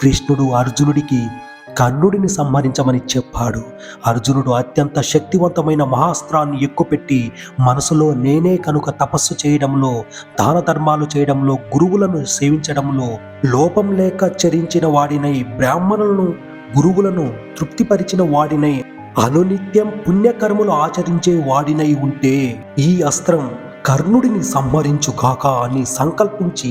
కృష్ణుడు అర్జునుడికి కర్ణుడిని సంహరించమని చెప్పాడు. అర్జునుడు అత్యంత శక్తివంతమైన మహాస్త్రాన్ని ఎక్కుపెట్టి మనసులో నేనే కనుక తపస్సు చేయడంలో దాన ధర్మాలు చేయడంలో గురువులను సేవించడంలో లోపం లేక చరించిన వాడినై బ్రాహ్మణులను గురువులను తృప్తిపరిచిన వాడినై అనునిత్యం పుణ్యకర్మలు ఆచరించే వాడినై ఉంటే ఈ అస్త్రం కర్ణుడిని సంహరించుగాక అని సంకల్పించి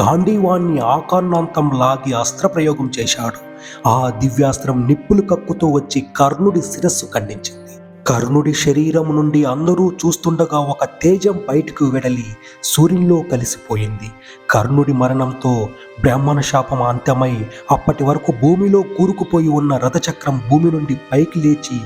గాంధీవాణ్ణి ఆకారణాంతం లాగి అస్త్రప్రయోగం చేశాడు. ఆ దివ్యాస్త్రం నిప్పులు కక్కుతూ వచ్చి కర్ణుడి శిరస్సు ఖండించింది. కర్ణుడి శరీరం నుండి అందరూ చూస్తుండగా ఒక తేజం బయటకు వెడలి సూర్యునిలో కలిసిపోయింది. కర్ణుడి మరణంతో బ్రాహ్మణ శాపం అంత్యమై అప్పటి వరకు భూమిలో కూరుకుపోయి ఉన్న రథచక్రం భూమి నుండి పైకి లేచి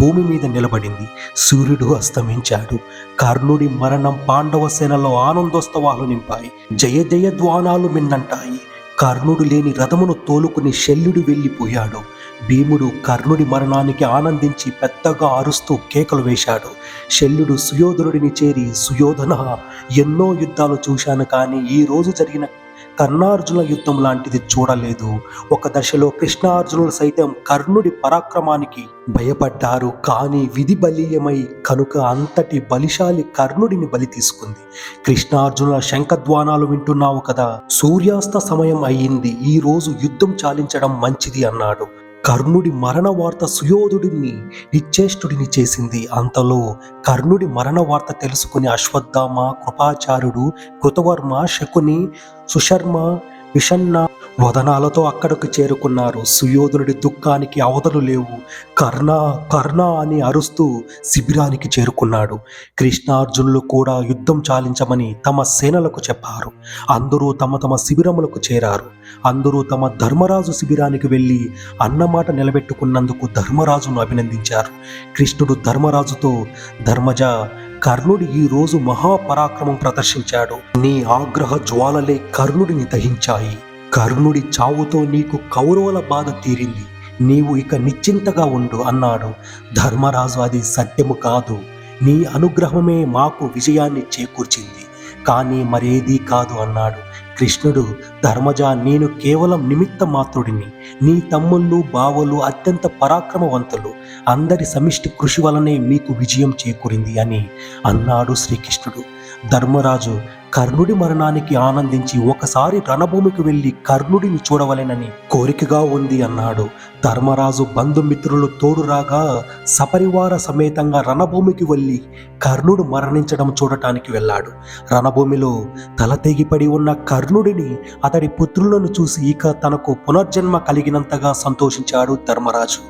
భూమి మీద నిలబడింది. సూర్యుడు అస్తమించాడు. కర్ణుడి మరణం పాండవ సేనలో ఆనందోత్సవాలు నింపాయి. జయ జయ ధ్వానాలు మిన్నంటాయి. కర్ణుడు లేని రథమును తోలుకుని శల్యుడు వెళ్ళిపోయాడు. భీముడు కర్ణుడి మరణానికి ఆనందించి పెద్దగా అరుస్తూ కేకలు వేశాడు. శల్యుడు సుయోధనుడిని చేరి సుయోధన ఎన్నో యుద్ధాలు చూశాను కానీ ఈ రోజు జరిగిన కర్ణార్జున యుద్ధం లాంటిది చూడలేదు. ఒక దశలో కృష్ణార్జునులు సైతం కర్ణుడి పరాక్రమానికి భయపడ్డారు. కానీ విధి బలీయమై కనుక అంతటి బలిశాలి కర్ణుడిని బలి తీసుకుంది. కృష్ణార్జునుల శంఖద్వానాలు వింటున్నావు కదా? సూర్యాస్త సమయం అయ్యింది. ఈ రోజు యుద్ధం చాలించడం మంచిది అన్నాడు. కర్ణుడి మరణ వార్త సుయోధుడిని నిశ్చేష్టుడిని చేసింది. అంతలో కర్ణుడి మరణ వార్త తెలుసుకుని అశ్వత్థామ కృపాచార్యుడు కృతవర్మ శకుని సుశర్మ విషన్న వదనాలతో అక్కడకు చేరుకున్నారు. సుయోధనుడి దుఃఖానికి అవతలు లేవు. కర్ణ కర్ణ అని అరుస్తూ శిబిరానికి చేరుకున్నాడు. కృష్ణార్జునులు కూడా యుద్ధం చాలించమని తమ సేనలకు చెప్పారు. అందరూ తమ తమ శిబిరములకు చేరారు. అందరూ తమ ధర్మరాజు శిబిరానికి వెళ్ళి అన్నమాట నిలబెట్టుకున్నందుకు ధర్మరాజును అభినందించారు. కృష్ణుడు ధర్మరాజుతో ధర్మజ కర్ణుడు ఈ రోజు మహాపరాక్రమం ప్రదర్శించాడు. నీ ఆగ్రహ జ్వాలలే కర్ణుడిని దహించాయి. కర్ణుడి చావుతో నీకు కౌరవుల బాధ తీరింది. నీవు ఇక నిశ్చింతగా ఉండు అన్నాడు. ధర్మరాజు అది సత్యము కాదు. నీ అనుగ్రహమే మాకు విజయాన్ని చేకూర్చింది. కానీ మరేదీ కాదు అన్నాడు. కృష్ణుడు ధర్మజ నేను కేవలం నిమిత్త మాత్రుడిని నీ తమ్ముళ్ళు బావలు అత్యంత పరాక్రమవంతులు. అందరి సమిష్టి కృషి వలనే మీకు విజయం చేకూరింది అని అన్నాడు శ్రీకృష్ణుడు. ధర్మరాజు కర్ణుడి మరణానికి ఆనందించి ఒకసారి రణభూమికి వెళ్ళి కర్ణుడిని చూడవలెనని కోరికగా ఉంది అన్నాడు. ధర్మరాజు బంధుమిత్రులు తోడు రాగా సపరివార సమేతంగా రణభూమికి వెళ్ళి కర్ణుడు మరణించడం చూడటానికి వెళ్ళాడు. రణభూమిలో తల తెగిపడి ఉన్న కర్ణుడిని అతడి పుత్రులను చూసి ఇక తనకు పునర్జన్మ కలిగినంతగా సంతోషించాడు ధర్మరాజు.